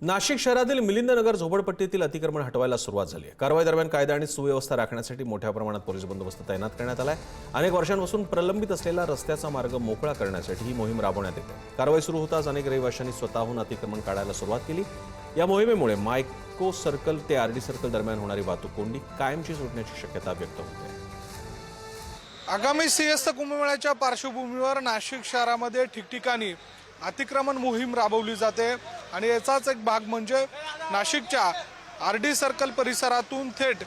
नाशिक शहरातील मिलिंदनगर झोपडपट्टीतील अतिक्रमण हटवायला सुरुवात झाली आहे. कारवाई दरम्यान कायदा आणि सुव्यवस्था राखण्यासाठी मोठ्या प्रमाणात पोलीस बंदोबस्त तैनात करण्यात आलाय. अनेक वर्षांपासून प्रलंबित असलेला रस्त्याचा मार्ग मोकळा करण्यासाठी ही मोहीम राबवण्यात येते. कारवाई सुरू होताच अनेक रहिवाशांनी स्वतःहून अतिक्रमण काढायला सुरुवात केली. या मोहिमेमुळे मायको सर्कल ते आरडी सर्कल दरम्यान होणारी वाहतूक कोंडी कायमची सुटण्याची शक्यता व्यक्त होते. आगामी सिंहस्थ कुंभमेळ्याच्या पार्श्वभूमीवर नाशिक शहरामध्ये ठिकठिकाणी अतिक्रमण मोहीम राबवली जाते. आणि याचाच एक भाग म्हणजे नाशिकच्या आर डी सर्कल परिसरातून थेट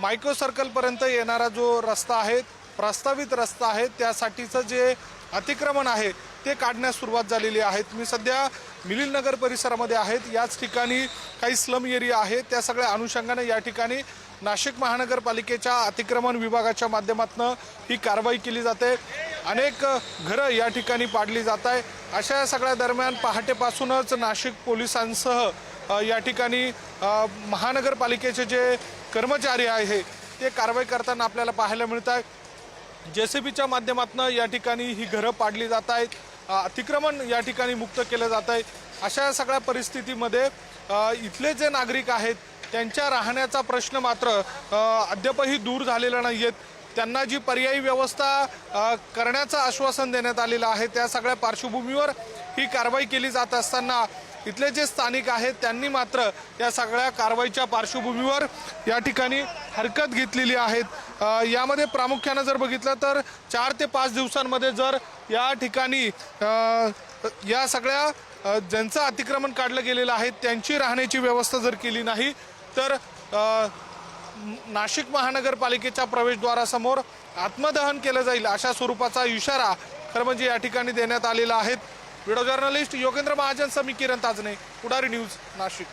मायक्रो सर्कलपर्यंत येणारा जो रस्ता आहे प्रस्तावित रस्ता आहे त्यासाठीचं जे अतिक्रमण आहे ते काढण्यास सुरुवात झालेली आहेत मी सध्या मिलिंदनगर परिसरामध्ये आहेत. याच ठिकाणी काही स्लम एरिया आहे. त्या सगळ्या अनुषंगाने या ठिकाणी नाशिक महानगरपालिकेच्या अतिक्रमण विभागाच्या माध्यमातून ही कारवाई केली जाते. अनेक घरं या ठिकाणी पाडली जात आहे. अशा या सगळ्या दरम्यान पहाटेपासूनच नाशिक पोलिसांसह या ठिकाणी महानगरपालिकेचे जे कर्मचारी आहे ते कारवाई करताना आपल्याला पाहायला मिळत आहे. जे सी बीच्या माध्यमातून या ठिकाणी ही घरं पाडली जात आहेत. अतिक्रमण या ठिकाणी मुक्त केलं जात आहे. अशा सगळ्या परिस्थितीमध्ये इथले जे नागरिक आहेत त्यांच्या राहण्याचा प्रश्न मात्र अद्यापही दूर झालेला नाही आहेत त्यांना जी पर्यायी व्यवस्था करण्याचं आश्वासन देण्यात आलेलं आहे त्या सगळ्या पार्श्वभूमीवर ही कारवाई केली जात असताना इथले जे स्थानिक आहेत त्यांनी मात्र या सगळ्या कारवाईच्या पार्श्वभूमीवर या ठिकाणी हरकत घेतलेली आहेत. यामध्ये प्रामुख्यानं जर बघितलं तर चार ते पाच दिवसांमध्ये जर या ठिकाणी या सगळ्या ज्यांचं अतिक्रमण काढलं गेलेलं आहे त्यांची राहण्याची व्यवस्था जर केली नाही तर नाशिक महानगरपालिकेच्या प्रवेशद्वारासमोर आत्मदहन केलं जाईल अशा स्वरूपाचा इशारा खरं म्हणजे या ठिकाणी देण्यात आलेला आहे. Video journalist Yogendra Mahajan Sami Kiran Tajne Pudhari news Nashik.